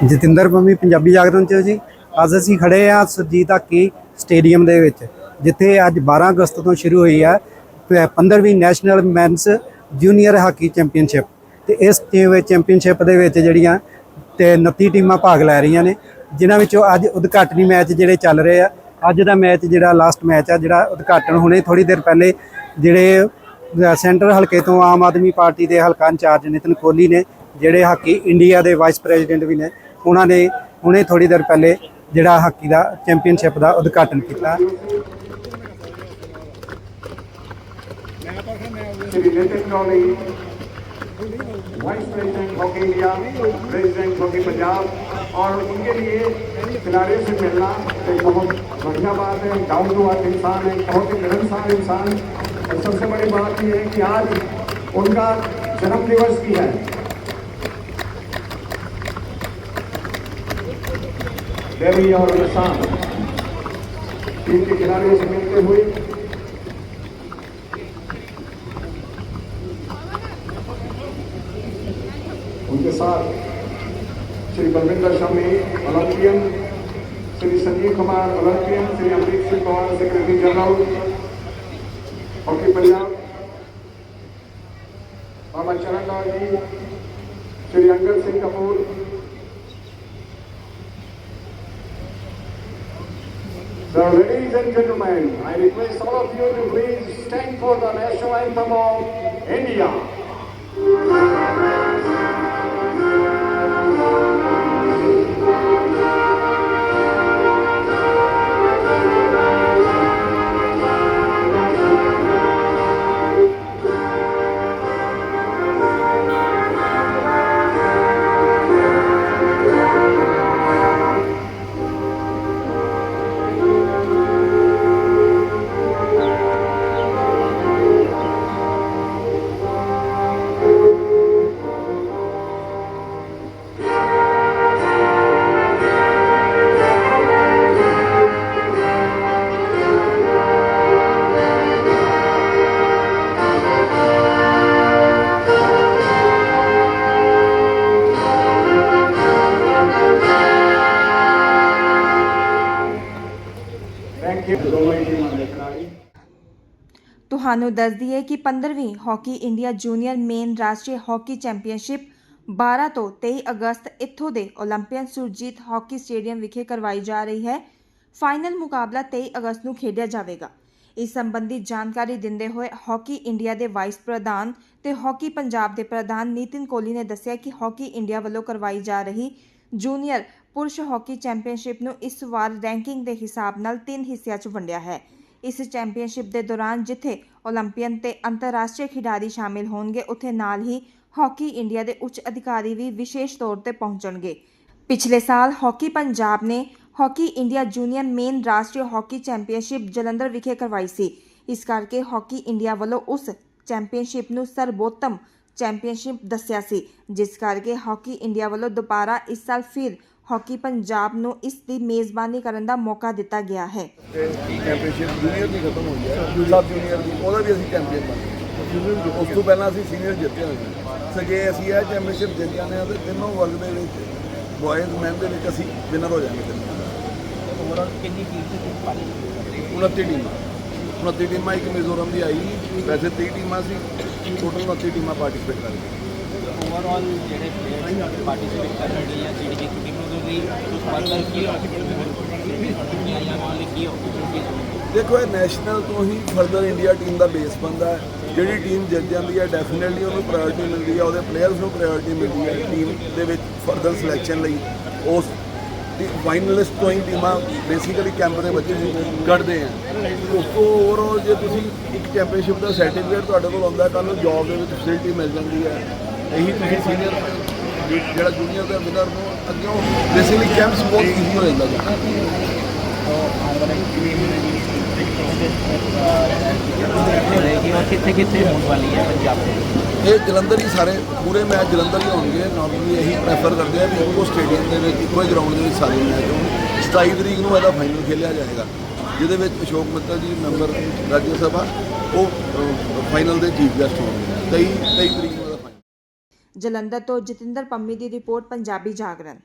ਜਤਿੰਦਰ ਪੰਮੀ ਪੰਜਾਬੀ ਜਾਗਰਣ ਚ ਜੀ। ਅੱਜ ਅਸੀਂ ਖੜੇ ਆ ਸੁਰਜੀਤ ਹਾਕੀ ਸਟੇਡੀਅਮ ਦੇ ਵਿੱਚ ਜਿੱਥੇ ਅੱਜ 12 ਅਗਸਤ ਤੋਂ ਸ਼ੁਰੂ ਹੋਈ ਹੈ 15ਵੀਂ national men's junior hockey championship. ਤੇ ਇਸ ਚੈਂਪੀਅਨਸ਼ਿਪ ਦੇ ਵਿੱਚ ਜਿਹੜੀਆਂ ਤੇ 29 ਟੀਮਾਂ ਭਾਗ ਲੈ ਰਹੀਆਂ ਨੇ ਜਿਨ੍ਹਾਂ ਵਿੱਚੋਂ ਅੱਜ ਉਦਘਾਟਨੀ ਮੈਚ ਜਿਹੜੇ ਚੱਲ ਰਹੇ ਆ ਅੱਜ ਦਾ ਮੈਚ ਜਿਹੜਾ ਲਾਸਟ ਮੈਚ ਆ ਜਿਹੜਾ ਉਦਘਾਟਨ ਹੁਣੇ ਥੋੜੀ ਦੇਰ ਪਹਿਲੇ ਜਿਹੜੇ ਅ, ਸੈਂਟਰ ਹਲਕੇ ਤੋਂ ਆਮ ਆਦਮੀ ਪਾਰਟੀ ਦੇ ਹਲਕਾ ਇੰਚਾਰਜ ਨਿਤਨ ਕੋਹਲੀ ਨੇ ਜਿਹੜੇ ਹਾਕੀ ਇੰਡੀਆ ਦੇ ਵਾਈਸ ਪ੍ਰੈਜ਼ੀਡੈਂਟ ਵੀ ਨੇ ਉਹਨਾਂ ਨੇ ਹੁਣੇ ਥੋੜੀ ਦੇਰ ਪਹਿਲੇ ਜਿਹੜਾ ਹਾਕੀ ਦਾ ਚੈਂਪੀਅਨਸ਼ਿਪ ਦਾ ਉਦਘਾਟਨ ਕੀਤਾ Shri Nitin Gaudi vice president hockey India president hockey Punjab और उनके लिए खिलाड़ियों से मिलना एक बहुत बढ़िया बात है डाउन टू अर्थ इंसान है बहुत ही मिलनसार इंसान और सबसे बड़ी बात यह है कि आज उनका जन्म दिवस भी है देवी और निशान टीम के खिलाड़ियों से मिलते हुए उनके साथ Shri Balwinder Shami Olympian Shri Sanjeev Kumar Olympian Shri Amrik Singh Pawar secretary general hockey Punjab Baba Charan Lal ji Shri Angad Singh Kapoor So ladies and gentlemen, I request all of you to please stand for the national anthem of India. ਦੋਵੇਂ ਟੀਮਾਂ ਦੇ ਖਿਡਾਰੀ ਤੁਹਾਨੂੰ ਦੱਸ ਦਈਏ ਕਿ 15ਵੀਂ hockey India junior men ਰਾਸ਼ਟਰੀ ਹਾਕੀ ਚੈਂਪੀਅਨਸ਼ਿਪ 12 ਤੋਂ 23 ਅਗਸਤ ਇੱਥੋਂ ਦੇ 올림픽 ਸੁਰਜੀਤ ਹਾਕੀ ਸਟੇਡੀਅਮ ਵਿਖੇ ਕਰਵਾਈ ਜਾ ਰਹੀ ਹੈ ਫਾਈਨਲ ਮੁਕਾਬਲਾ 23 ਅਗਸਤ ਨੂੰ ਖੇਡਿਆ ਜਾਵੇਗਾ ਇਸ ਸੰਬੰਧੀ ਜਾਣਕਾਰੀ ਦਿੰਦੇ ਹੋਏ ਹਾਕੀ ਇੰਡੀਆ ਦੇ ਵਾਈਸ ਪ੍ਰਧਾਨ ਤੇ ਹਾਕੀ ਪੰਜਾਬ ਦੇ ਪ੍ਰਧਾਨ ਨਿਤਿਨ ਕੋਹਲੀ ਨੇ ਦੱਸਿਆ ਕਿ ਹਾਕੀ ਇੰਡੀਆ ਵੱਲੋਂ ਕਰਵਾਈ ਜਾ ਰਹੀ ਜੂਨੀਅਰ ਪੁਰਸ਼ ਹਾਕੀ ਚੈਂਪੀਅਨਸ਼ਿਪ ਨੂੰ ਇਸ ਵਾਰ ਰੈਂਕਿੰਗ ਦੇ ਹਿਸਾਬ ਨਾਲ ਤਿੰਨ ਹਿੱਸਿਆਂ 'ਚ ਵੰਡਿਆ ਹੈ। ਇਸ ਚੈਂਪੀਅਨਸ਼ਿਪ ਦੇ ਦੌਰਾਨ ਜਿੱਥੇ 올림ਪੀਅਨ ਤੇ ਅੰਤਰਰਾਸ਼ਟਰੀ ਖਿਡਾਰੀ ਸ਼ਾਮਿਲ ਹੋਣਗੇ, ਉੱਥੇ ਨਾਲ ਹੀ ਹਾਕੀ ਇੰਡੀਆ ਦੇ ਉੱਚ ਅਧਿਕਾਰੀ ਵੀ ਵਿਸ਼ੇਸ਼ ਤੌਰ ਤੇ ਪਹੁੰਚਣਗੇ। ਪਿਛਲੇ ਸਾਲ ਹਾਕੀ ਪੰਜਾਬ ਨੇ ਹਾਕੀ ਇੰਡੀਆ ਜੂਨੀਅਰ ਮੇਨ ਰਾਸ਼ਟਰੀ ਹਾਕੀ ਚੈਂਪੀਅਨਸ਼ਿਪ ਜਲੰਧਰ ਵਿਖੇ ਕਰਵਾਈ ਸੀ। ਇਸ ਕਰਕੇ ਹਾਕੀ ਇੰਡੀਆ ਵੱਲੋਂ ਉਸ ਚੈਂਪੀਅਨਸ਼ਿਪ ਨੂੰ ਸਰਬੋਤਮ ਚੈਂਪੀਅਨਸ਼ਿਪ ਦੱਸਿਆ ਸੀ ਜਿਸ ਕਰਕੇ ਹਾਕੀ ਇੰਡੀਆ ਵੱਲੋਂ ਦੁਬਾਰਾ ਇਸ ਸਾਲ ਫਿਰ ਹਾਕੀ ਪੰਜਾਬ ਨੂੰ ਇਸ ਦੀ ਮੇਜ਼ਬਾਨੀ ਕਰਨ ਦਾ ਮੌਕਾ ਦਿੱਤਾ ਗਿਆ ਹੈ। ਚੈਂਪੀਅਨਸ਼ਿਪ ਜੂਨੀਅਰ ਦੀ ਖਤਮ ਹੋਈ ਹੈ ਸਬ ਜੂਨੀਅਰ ਦੀ ਉਹਦਾ ਵੀ ਅਸੀਂ ਚੈਂਪੀਅਨ ਬਣੇ। ਉਸ ਤੋਂ ਪਹਿਲਾਂ ਅਸੀਂ ਸੀਨੀਅਰ ਜਿੱਤੇ ਹੋਏ ਸੋ ਜੇ ਅਸੀਂ ਇਹ ਚੈਂਪੀਅਨਸ਼ਿਪ ਜਿੱਤ ਜਾਂਦੇ ਹਾਂ ਤੇ ਤਿੰਨੋਂ ਵਰਗ ਦੇ ਵਿੱਚ ਬॉयਜ਼ ਮੈਨ ਦੇ ਵਿੱਚ ਅਸੀਂ ਵਿਨਰ ਹੋ ਜਾਵਾਂਗੇ ਤਿੰਨੋਂ ਓਵਰਆਲ ਕਿੰਨੀ ਟੀਮ ਸੀ? ਪਾਰੀ 29 ਟੀਮਾਂ। 29 ਟੀਮਾਂ ਇੱਕ ਮਿਜ਼ੋਰਮ ਦੀ ਆਈ। ਵੈਸੇ 30 ਟੀਮਾਂ ਸੀ। ਟੋਟਲ 29 ਟੀਮਾਂ ਪਾਰਟਿਸਿਪੇਟ ਕਰ ਰਹੀਆਂ। ਓਵਰਆਲ ਜਿਹੜੇ ਪਲੇਅਰ ਪਾਰਟਿਸਿਪੇਟ ਕਰ ਰਹੇ ਆ ਜਿਹੜੀ ਇੱਕ ਟੀਮ ਨੂੰ ਵੀ ਉਸ ਫਰਦਰ ਕੀ ਹੋ ਜਾਂ ਨਾਲ ਕੀ ਦੇਖੋ ਇਹ ਨੈਸ਼ਨਲ ਤੋਂ ਹੀ ਫਰਦਰ ਇੰਡੀਆ ਟੀਮ ਦਾ ਬੇਸ ਬਣਦਾ ਹੈ। ਜਿਹੜੀ ਟੀਮ ਜਿੱਤ ਜਾਂਦੀ ਹੈ ਡੈਫੀਨਿਟਲੀ ਉਹਨੂੰ ਪ੍ਰਾਇੋਰਟੀ ਮਿਲਦੀ ਹੈ। ਉਹਦੇ ਪਲੇਅਰਸ ਨੂੰ ਪ੍ਰਾਇੋਰਟੀ ਮਿਲਦੀ ਹੈ ਟੀਮ ਦੇ ਵਿੱਚ ਫਰਦਰ ਸਿਲੈਕਸ਼ਨ ਲਈ। ਉਸ ਫਾਈਨਲਿਸਟ ਤੋਂ ਹੀ ਟੀਮਾਂ ਬੇਸਿਕਲੀ ਕੈਂਪ ਦੇ ਬੱਚੇ ਕੱਢਦੇ ਆ। ਉਸ ਤੋਂ ਓਵਰਆਲ ਜੇ ਤੁਸੀਂ ਇੱਕ ਚੈਂਪੀਅਨਸ਼ਿਪ ਦਾ ਸਰਟੀਫਿਕੇਟ ਤੁਹਾਡੇ ਕੋਲ ਆਉਂਦਾ ਕੱਲ ਨੂੰ ਜੌਬ ਦੇ ਵਿੱਚ ਫੈਸਿਲਿਟੀ ਮਿਲ ਜਾਂਦੀ ਹੈ। ਇਹੀ ਤੁਸੀਂ ਸੀਨੀਅਰ ਜਿਹੜਾ ਜੂਨੀਅਰ ਦਾ ਵਿਨਰ ਨੂੰ ਅੱਗੇ ਬੇਸਿਕਲੀ ਕੈਂਪਸ ਬਹੁਤ ਈਜ਼ੀ ਹੋ ਜਾਂਦਾ ਜੀ। ਕਿੱਥੇ ਕਿੱਥੇ ਹੋਣ ਵਾਲੀ ਹੈ ਪੰਜਾਬ ਦੇ ਇਹ ਜਲੰਧਰ ਹੀ ਸਾਰੇ ਪੂਰੇ ਮੈਚ ਜਲੰਧਰ ਹੀ ਹੋਣਗੇ। ਨਾਰਮਲੀ ਇਹੀ ਪ੍ਰੈਫਰ ਕਰਦੇ ਆ ਵੀ ਇੱਕੋ ਸਟੇਡੀਅਮ ਦੇ ਵਿੱਚ, ਇੱਕੋ ਹੀ ਗਰਾਊਂਡ ਦੇ ਵਿੱਚ ਸਾਰੇ ਮੈਚ ਹੋਣ। 27 ਤਰੀਕ ਨੂੰ ਇਹਦਾ ਫਾਈਨਲ ਖੇਲਿਆ ਜਾਏਗਾ, ਜਿਹਦੇ ਵਿੱਚ ਅਸ਼ੋਕ ਮਿੱਤਲ ਜੀ ਮੈਂਬਰ ਰਾਜ ਸਭਾ, ਉਹ ਫਾਈਨਲ ਦੇ ਚੀਫ ਗੈਸਟ ਹੋਣਗੇ। 23 23 ਤਰੀਕ ਨੂੰ ਇਹਦਾ ਜਲੰਧਰ ਤੋਂ ਜਤਿੰਦਰ ਪੰਮੀ ਦੀ ਰਿਪੋਰਟ, ਪੰਜਾਬੀ ਜਾਗਰਣ।